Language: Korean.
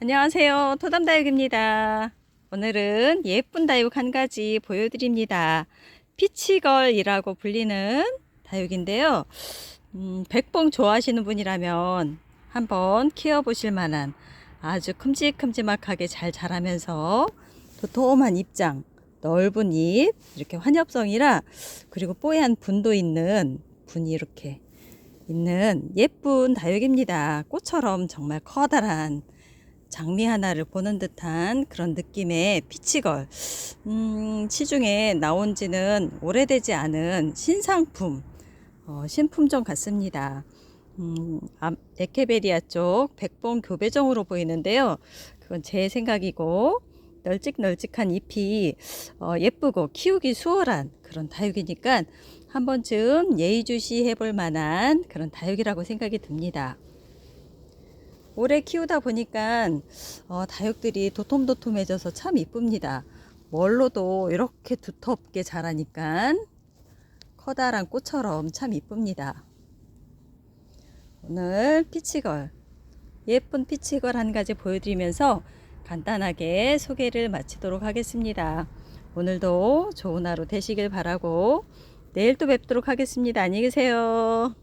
안녕하세요. 토담다육입니다. 오늘은 예쁜 다육 한 가지 보여드립니다. 피치걸이라고 불리는 다육인데요. 음, 백봉 좋아하시는 분이라면 한번 키워보실 만한 아주 큼직큼직하게 잘 자라면서 도톰한 입장, 넓은 입, 이렇게 환엽성이라 그리고 뽀얀 분도 있는 분이 이렇게 있는 예쁜 다육입니다. 꽃처럼 정말 커다란 장미 하나를 보는 듯한 그런 느낌의 피치걸. 음, 시중에 나온 지는 오래되지 않은 신상품, 어, 신품종 같습니다. 음, 아, 에케베리아 쪽 백봉 교배종으로 보이는데요. 그건 제 생각이고, 널찍널찍한 잎이 어, 예쁘고 키우기 수월한 그런 다육이니까 한 번쯤 예의주시 해 볼 만한 그런 다육이라고 생각이 듭니다. 오래 키우다 보니까 어, 다육들이 도톰도톰해져서 참 이쁩니다. 멀로도 이렇게 두텁게 자라니까 커다란 꽃처럼 참 이쁩니다. 오늘 피치걸 예쁜 피치걸 한 가지 보여드리면서 간단하게 소개를 마치도록 하겠습니다. 오늘도 좋은 하루 되시길 바라고 내일 또 뵙도록 하겠습니다. 안녕히 계세요.